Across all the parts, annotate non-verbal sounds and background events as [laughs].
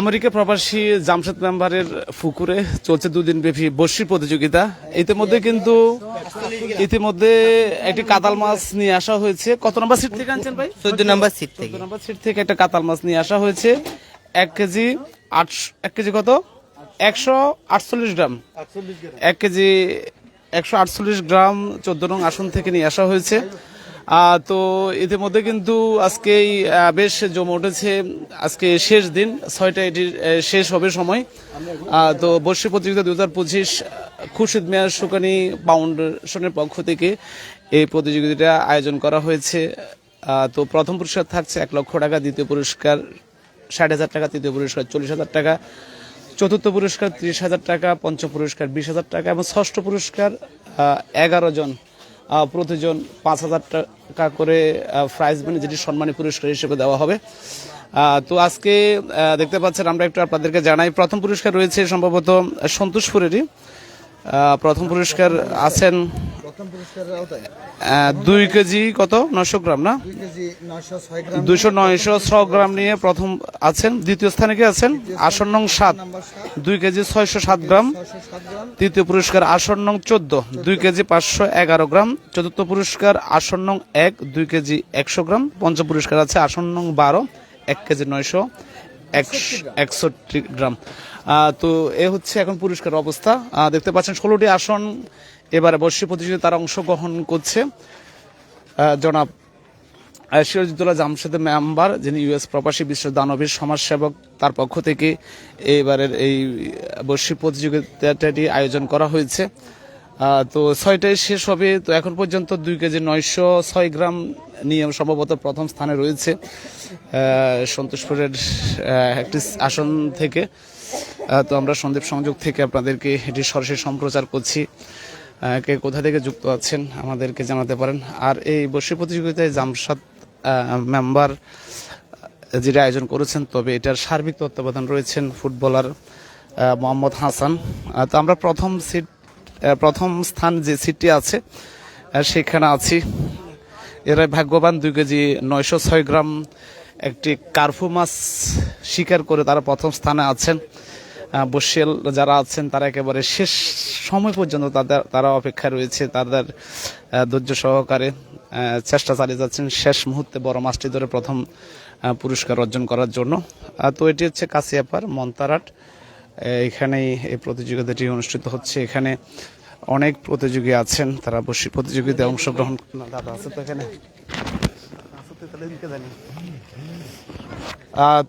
America প্রবাসী জামশেদ মেম্বারের ফুকুরে চলছে দুদিন ব্যাপী বর্ষি প্রতিযোগিতা। ইতিমধ্যে কিন্তু ইতিমধ্যে একটি কাতাল মাছ নিয়ে আসা হয়েছে। কত নম্বর সিট থেকে আনছেন ভাই? চোদ্দ নম্বর সিট থেকে। নম্বর সিট থেকে একটা কাতাল মাছ নিয়ে আসা হয়েছে। এক কেজি আটশো এক কেজি কত? একশো আটচল্লিশ গ্রাম। এক কেজি একশো আটচল্লিশ গ্রাম চোদ্দ নং আসন থেকে নিয়ে আসা হয়েছে। তো ইতিমধ্যে কিন্তু আজকেই বেশ জমে উঠেছে। আজকে শেষ দিন, ছয়টা এটির শেষ হবে সময়। তো বর্ষি প্রতিযোগিতা দু হাজার পঁচিশ খুরশিদ মেয়ার সুকানি ফাউন্ডেশনের পক্ষ থেকে এই প্রতিযোগিতাটা আয়োজন করা হয়েছে। তো প্রথম পুরস্কার থাকছে এক লক্ষ টাকা, দ্বিতীয় পুরস্কার ষাট হাজার টাকা, তৃতীয় পুরস্কার চল্লিশ হাজার টাকা, চতুর্থ পুরস্কার ত্রিশ হাজার টাকা, পঞ্চম পুরস্কার বিশ হাজার টাকা এবং ষষ্ঠ পুরস্কার এগারো জন প্রতিজন পাঁচ হাজার টাকা করে প্রাইজ মানে যেটি সম্মানী পুরস্কার হিসেবে দেওয়া হবে। তো আজকে দেখতে পাচ্ছেন, আমরা একটু আপনাদেরকে জানাই। প্রথম পুরস্কার রয়েছে সম্ভবত সন্তোষপুরেরই। প্রথম পুরস্কার আছেন দুই কেজি কত? নশো গ্রাম না? নয়শো দুশো নয়শো ছ গ্রাম নিয়ে প্রথম আছেন। দ্বিতীয় স্থানে কি আছেন? আসন নং সাত। দুই কেজি ছয়শো সাত গ্রাম। তৃতীয় পুরস্কার আসন নং চোদ্দ। দুই কেজি পাঁচশো এগারো গ্রাম। চতুর্থ পুরস্কার আসন নং এক। দুই কেজি একশো গ্রাম। পঞ্চম পুরস্কার আছে আসন নং বারো। এক কেজি নয়শো। একষট্টি গ্রাম। তো এ হচ্ছে এখন পুরস্কার অবস্থা। দেখতে পাচ্ছেন ষোলোটি আসন। এবারে বর্ষী প্রতিযোগিতায় তারা অংশগ্রহণ করছে। জনাব আহ, জামশেদ মেম্বার যিনি ইউএস প্রবাসী বিশ্ব দানবীর সমাজসেবক তার পক্ষ থেকে এবারের এই বর্ষিক প্রতিযোগিতাটি আয়োজন করা হয়েছে। তো ছয়টায় শেষ হবে। তো এখন পর্যন্ত দুই কেজি নয়শো ছয় গ্রাম নিয়ে সম্ভবত প্রথম স্থানে রয়েছে সন্তোষপুরের একটি আসন থেকে। তো আমরা সন্দীপ সংযোগ থেকে আপনাদেরকে এটি সরাসরি সম্প্রচার করছি। কে কোথা থেকে যুক্ত আছেন আমাদেরকে জানাতে পারেন। আর এই বর্ষি প্রতিযোগিতায় জামসাদ মেম্বার যেটা আয়োজন করেছেন, তবে এটার সার্বিক তত্ত্বাবধান রয়েছেন ফুটবলার মোহাম্মদ হাসান। তো আমরা প্রথম সিট প্রথম স্থান যে সিটটি আছে সেখানে আছি। এরা ভাগ্যবান দুই কেজি নয়শো ছয় গ্রাম একটি কার্ফু মাছ শিকার করে তারা প্রথম স্থানে আছেন। বসিয়াল যারা আছেন, তারা একেবারে শেষ সময় পর্যন্ত তাদের, তারা অপেক্ষায় রয়েছে। তাদের ধৈর্য সহকারে চেষ্টা চালিয়ে যাচ্ছেন শেষ মুহূর্তে বড় মাছটি ধরে প্রথম পুরস্কার অর্জন করার জন্য। তো এটি হচ্ছে কাছিয়াপার মন্তারাট। এখানেই এই প্রতিযোগিতাটি অনুষ্ঠিত হচ্ছে। এখানে অনেক প্রতিযোগী আছেন তারা বসে প্রতিযোগিতায় অংশগ্রহণ দাদা আছে তো এখানে?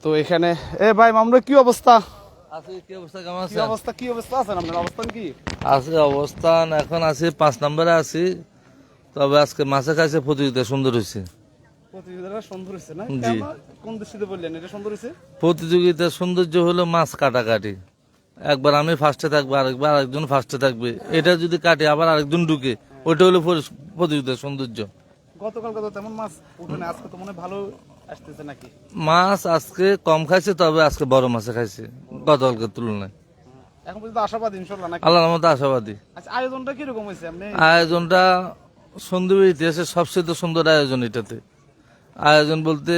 তো, এখানে এ ভাই মামলা কি অবস্থা? কি অবস্থা? কি অবস্থা আছেন? আপনার অবস্থান কি? আছে অবস্থান এখন আছি পাঁচ নম্বরে আছি। তবে আজকে মাছে প্রতিযোগিতা সুন্দর হয়েছে প্রতিযোগিতার সৌন্দর্য হলো মাছ কাটাকাটি। একবার আমি ফার্স্টে থাকব আরেকবার আরেকজন ফার্স্টে থাকবে। এটা যদি কাটে আবার আরেকজন ঢুকে ওইটা হলো প্রতিযোগিতার সৌন্দর্য। তেমন মাছ উঠে আজকে তো মনে ভালো আসতেছে নাকি? মাছ আজকে কম খাইছে তবে আজকে বড় মাছে খাইছে গতকালকের তুলনায়। এখন পর্যন্ত আশাবাদ ইনশাল্লাহ নাকি? আল্লাহর মতো আশাবাদী। আচ্ছা আয়োজনটা আপনি আয়োজনটা সবচেয়ে সুন্দর আয়োজন এটাতে। আয়োজন বলতে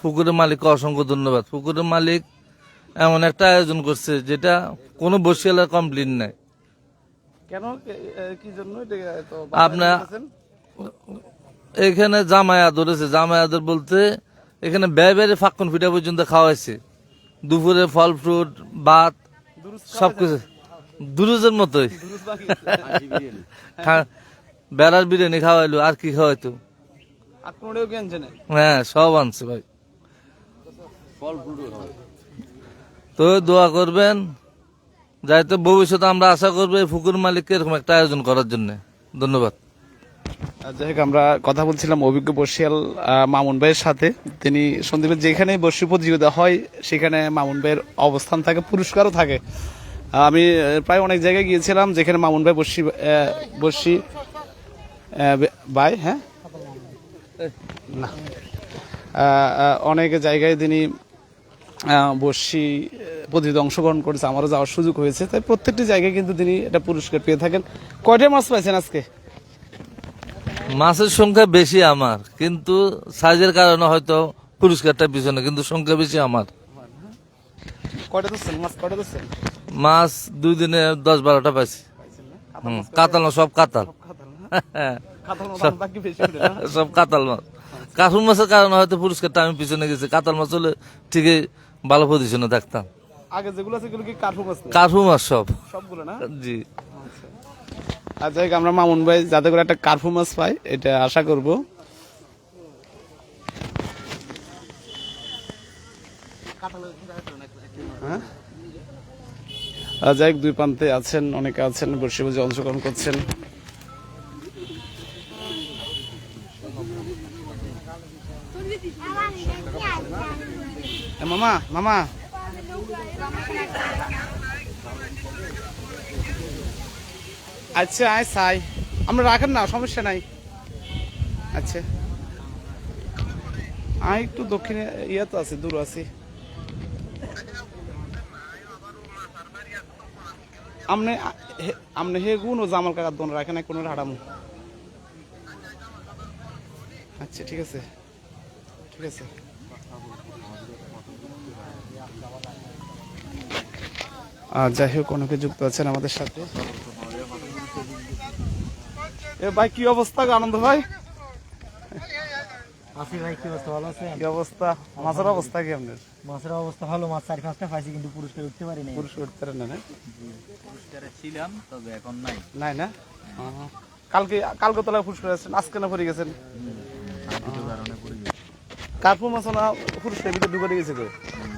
পুকুরের মালিককে অসংখ্য ধন্যবাদ। পুকুরের মালিক এমন একটা আয়োজন করছে যেটা কোনো বসিয়ালার কমপ্লেন নাই। কেন? কি জন্য? আপনার- এখানে জামাই আদর আছে। জামাই আদর বলতে এখানে ব্যয় ব্যয় ফাক্কন পিঠা পর্যন্ত খাওয়াইছে। দুপুরে ফল ফ্রুট ভাত সবকিছু। দুরুজের মতোই। দুরুস [laughs] বেড়ার বিরিয়ানি খাওয়াইলো আর কি খাওয়াইতো? হ্যাঁ সব আনছে ভাই। তো দোয়া করবেন যাইতে ভবিষ্যতে আমরা আশা করব ফুকুর মালিককে এরকম একটা আয়োজন করার জন্য। ধন্যবাদ। যাই হোক, আমরা কথা বলছিলাম অভিজ্ঞ বর্ষিয়াল মামুন ভাইয়ের সাথে। তিনি সন্দীপের যেখানে বর্ষি প্রতিযোগিতা হয়, সেখানে মামুন ভাইয়ের অবস্থান থাকে, পুরস্কারও থাকে। আমি প্রায় অনেক জায়গায় গিয়েছিলাম যেখানে মামুন ভাই বর্ষি বর্ষি ভাই হ্যাঁ? না। অনেক জায়গায় তিনি বর্ষি প্রতিযোগিতা অংশগ্রহণ করেছে আমারও যাওয়ার সুযোগ হয়েছে। তাই প্রত্যেকটি জায়গায় কিন্তু তিনি এটা পুরস্কার পেয়ে থাকেন। কয়টা মাছ পাইছেন আজকে? মাছের সংখ্যা বেশি আমার কিন্তু সাইজের কারণে হয়তো পুরস্কারটা পিছনে কিন্তু সংখ্যা বেশি আমার। কয়টা মাছ কয়টা দিচ্ছেন মাছ দুই দিনে দশ বারোটা পাইছি। কাতাল মাছ সব কাতাল? [laughs] সব কাতাল মাছ কার্টুন মাছের কারণে হয়তো পুরস্কারটা আমি পিছনে গেছি। কাতাল মাছ হলে ঠিকই ভালো পজিশনে থাকতাম। আগে যেগুলো আছে কি কাঠু মাছ? কার্টুন মাছ সব। সবগুলো না? জি। আর যাই আমরা মামুন ভাই যাতে করে একটা কার্ফু মাছ পাই এটা আশা করব। হ্যাঁ? যাই দুই প্রান্তে আছেন অনেকে আছেন বসে বসে অংশগ্রহণ করছেন। মামা মামা। আচ্ছা আয়, সাই। আমরা রাখেন না, সমস্যা নাই। আচ্ছা। আয়, একটু দক্ষিণে ইয়ে তো আছে, দূর আছি। আমনে, হে- আমনে হে গুণ ও জামাল কাকার দোন রাখেন না কোনো হারামু। আচ্ছা ঠিক আছে। ঠিক আছে। আর যাই হোক অনেকে যুক্ত আছেন আমাদের সাথে। এ ভাই কি অবস্থা আনন্দ ভাই? আসি ভাই কি অবস্থা? ভালো আছে কি অবস্থা? মাছের অবস্থা কি আপনার মাছের অবস্থা ভালো মাছ চার পাঁচটা পাইছি কিন্তু পুরস্কার উঠতে পারিনি পুরুষ উঠতে পারেন না না? পুরস্কারে ছিলাম তবে এখন নাই। নাই না? কালকে পুরস্কার আছেন আজকে না পড়ে গেছেন? কার্পু মাছ না পুরস্কার ভিতরে ঢুকে গেছে